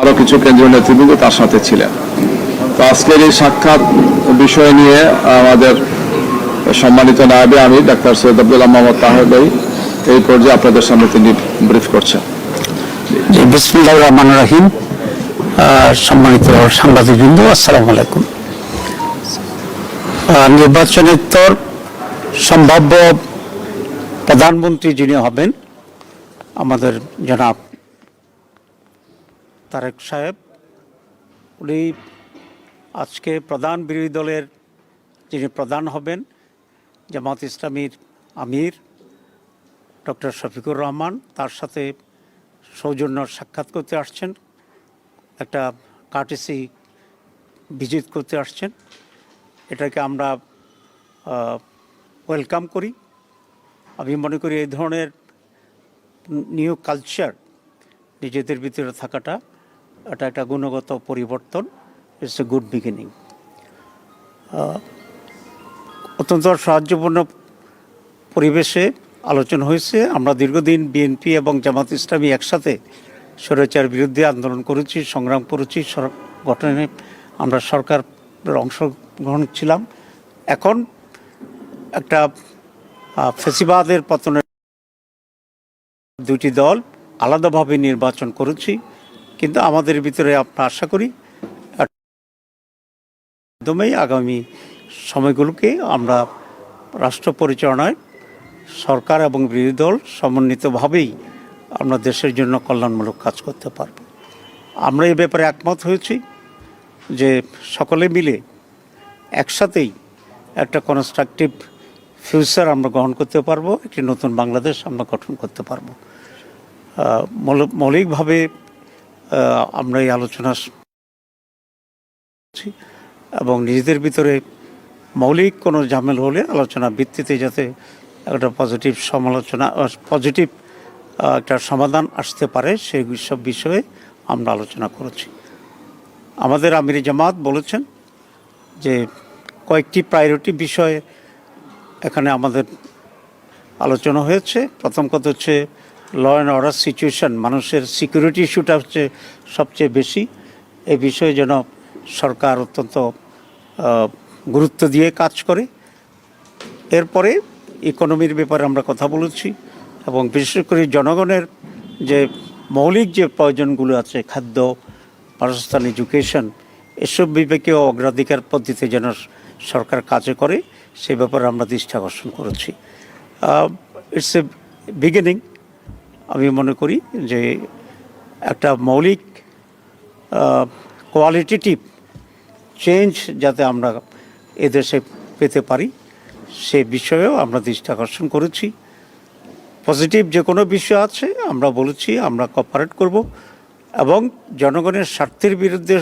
আরও কিছু কেন্দ্রীয় নেতৃবৃন্দ তার সাথে ছিলেন। তো আজকের এই সাক্ষাৎ বিষয় নিয়ে আমাদের সম্মানিত নায়বে আমি ডাক্তার সৈয়দ আব্দুল্লাহ মোহাম্মদ তাহের এই পর্যায়ে আপনাদের সামনে তিনি ব্রিফ করছেন। বিসমুল্লাহ রহমান রাহিম। সম্মানিত সাংবাদিকবৃন্দ, আসসালামু আলাইকুম। সম্ভাব্য প্রধানমন্ত্রী যিনি হবেন, আমাদের জনাব তারেক সাহেব, উনি আজকে প্রধান বিরোধী দলের যিনি প্রধান হবেন, জামাত ইসলামীর আমির ডক্টর শফিকুর রহমান, তার সাথে সৌজন্য সাক্ষাৎ করতে আসছেন, একটা কার্টেসি ভিজিট করতে আসছেন। এটাকে আমরা ওয়েলকাম করি। আমি মনে করি এই ধরনের নিউ কালচার নিজেদের ভিতরে থাকাটা এটা একটা গুণগত পরিবর্তন ইটস এ গুড বিগিনিং অত্যন্ত সাহায্যপূর্ণ পরিবেশে আলোচনা হয়েছে। আমরা দীর্ঘদিন বিএনপি এবং জামাত ইসলামী একসাথে স্বৈরাচার বিরুদ্ধে আন্দোলন করেছি, সংগ্রাম করেছি গঠনে আমরা সরকার অংশগ্রহণ ছিলাম। এখন একটা ফেসিবাদের পতনের দুটি দল আলাদাভাবে নির্বাচন করেছি। কিন্তু আমাদের ভিতরে আমরা আশা করি মাধ্যমেই আগামী সময়গুলোকে আমরা রাষ্ট্র পরিচালনায় সরকার এবং বিরোধী দল সমন্বিতভাবেই আমরা দেশের জন্য কল্যাণমূলক কাজ করতে পারব। আমরা এ ব্যাপারে একমত হয়েছি যে সকলে মিলে একসাথেই একটা কনস্ট্রাকটিভ ফিউচার আমরা গ্রহণ করতে পারব, একটি নতুন বাংলাদেশ আমরা গঠন করতে পারব। মৌল- মৌলিকভাবে আমরা এই আলোচনা এবং নিজেদের ভিতরে মৌলিক কোনো ঝামেল হলে আলোচনা ভিত্তিতে যাতে একটা পজিটিভ সমালোচনা পজিটিভ একটা সমাধান আসতে পারে সেই সব বিষয়ে আমরা আলোচনা করেছি। আমাদের আমির জামাত বলেছেন যে কয়েকটি প্রায়োরিটি বিষয়ে এখানে আমাদের আলোচনা হয়েছে। প্রথম কথা হচ্ছে ল অ্যান্ড অর্ডার সিচুয়েশান মানুষের সিকিউরিটি ইস্যুটা হচ্ছে সবচেয়ে বেশি। এই বিষয়ে যেন সরকার অত্যন্ত গুরুত্ব দিয়ে কাজ করে। এরপরে ইকোনমির ব্যাপারে আমরা কথা বলেছি এবং বিশেষ করে জনগণের যে মৌলিক যে প্রয়োজনগুলো আছে, খাদ্য, বাসস্থান এডুকেশন এসব বিবেকেও অগ্রাধিকার পদ্ধতিতে যেন সরকার কাজে করে, সে ব্যাপারে আমরা দৃষ্টি আকর্ষণ করেছি। ইটস এ বিগিনিং আমি মনে করি যে একটা মৌলিক কোয়ালিটেটিভ চেঞ্জ যাতে আমরা এদেশে পেতে পারি, সে বিষয়েও আমরা দৃষ্টি আকর্ষণ করেছি। পজিটিভ যে কোনো বিষয় আছে, আমরা বলেছি, আমরা কপারেট করব এবং জনগণের স্বার্থের বিরুদ্ধে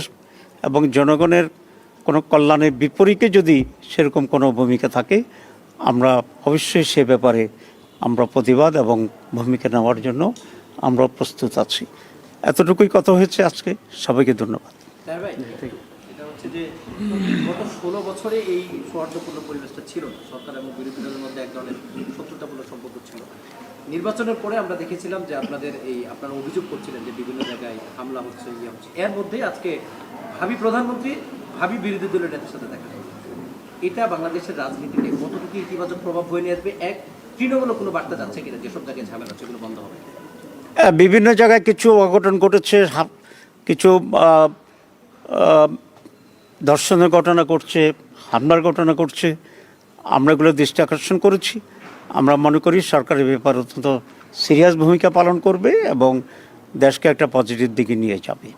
এবং জনগণের কোনো কল্যাণের বিপরীতে যদি সেরকম কোনো ভূমিকা থাকে, আমরা অবশ্যই সে ব্যাপারে আমরা প্রতিবাদ এবং ভূমিকা নেওয়ার জন্য আমরা প্রস্তুত আছি। এতটুকুই কথা হয়েছে আজকে। সবাইকে ধন্যবাদ। তাই ভাই এটা হচ্ছে যে গত ষোলো বছরে এই সৌহার্দ্যপূর্ণ পরিবেশটা ছিল না। সরকার এবং বিরোধী দলের মধ্যে এক ধরনের শত্রুতাপূর্ণ সম্পর্ক ছিল নির্বাচনের পরে আমরা দেখেছিলাম যে আপনাদের এই আপনারা অভিযোগ করছিলেন যে বিভিন্ন জায়গায় হামলা হচ্ছে ইয়ে হচ্ছে। এর মধ্যে আজকে ভাবি প্রধানমন্ত্রী ভাবি বিরোধী দলের নেতার সাথে দেখা। এটা বাংলাদেশের রাজনীতিতে কতটুকু ইতিবাচক প্রভাব বয়ে নিয়ে আসবে? এক তৃণমূলক কোনো বার্তা যাচ্ছে কিনা যেসব জায়গায় ঝামেলা এগুলো বন্ধ হবে? আহ, বিভিন্ন জায়গায় কিছু অঘটন ঘটেছে কিছু ধর্ষণের ঘটনা করছে হামলার ঘটনা করছে আমরা এগুলো দৃষ্টি আকর্ষণ করেছি। আমরা মনে করি সরকারের ব্যাপার অত্যন্ত সিরিয়াস ভূমিকা পালন করবে এবং দেশকে একটা পজিটিভ দিকে নিয়ে যাবে।